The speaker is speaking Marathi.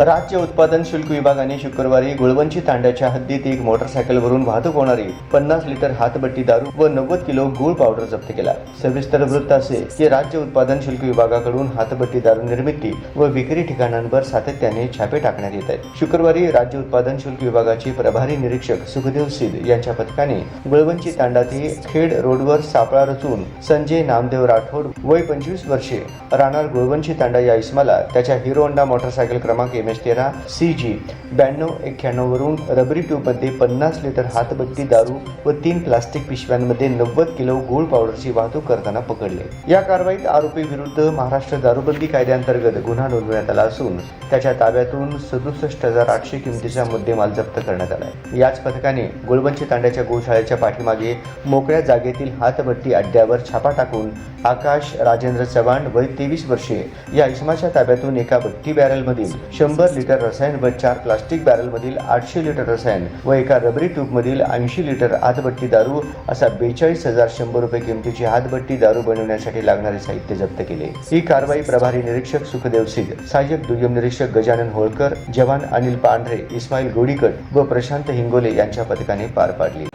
राज्य उत्पादन शुल्क विभागाने शुक्रवारी गुळवंची तांड्याच्या हद्दीत एक मोटरसायकलवरून वाहतूक होणारी पन्नास लिटर हातबट्टी दारू व नव्वद किलो गुळ पावडर जप्त केला. सविस्तर वृत्त असे की राज्य उत्पादन शुल्क विभागाकडून हातबट्टी दारू निर्मिती व विक्री ठिकाणांवर सातत्याने छापे टाकण्यात येत आहेत. शुक्रवारी राज्य उत्पादन शुल्क विभागाचे प्रभारी निरीक्षक सुखदेव सिद यांच्या पथकाने गुळवंची तांडा ते खेड रोडवर सापळा रचून संजय नामदेव राठोड वय पंचवीस वर्षे राहणार गुळवंची तांडा या इसमाला त्याच्या हिरो होंडा मोटरसायकल क्रमांक एम एच तेरा सी जी ब्याण्णव एक्क्याण्णववरून रबरी ट्यूबमध्ये पन्नास लिटर हातबत्ती दारू व तीन प्लास्टिक पिशव्यांमध्ये नव्वद किलो गुळ पावडरची वाहतूक करताना पकडले. या कारवाईत आरोपी विरुद्ध महाराष्ट्र दारूबंदी कायद्याअंतर्गत गुन्हा नोंदवण्यात आला असून त्याच्या ताब्यातून सदुसष्ट हजार आठशे किमतीचा मुद्देमाल जप्त करण्यात आला याच पथकाने गोलबंची तांड्याच्या गोशाळेच्या पाठीमागे मोकळ्या जागेतील हातबट्टी अड्ड्यावर छापा टाकून आकाश राजेंद्र चव्हाण वय तेवीस वर्षे या इसमाच्या ताब्यातून एका भट्टी बॅरलमधील शंभर लिटर रसायन व चार प्लास्टिक बॅरलमधील आठशे लिटर रसायन व एका रबरी ट्यूबमधील ऐंशी लिटर हातभट्टी दारू असा बेचाळीस हजार शंभर रुपये किमतीची हातभट्टी दारू बनवण्यासाठी लागणारे साहित्य जप्त केले. ही कारवाई प्रभारी निरीक्षक सुखदेव सिंग सहाय्यक दुय्यम निरीक्षक गजानन होळकर जवान अनिल पांढरे इस्माईल गोडीकर व प्रशांत हिंगोले यांच्या पथकाने पार पाडली.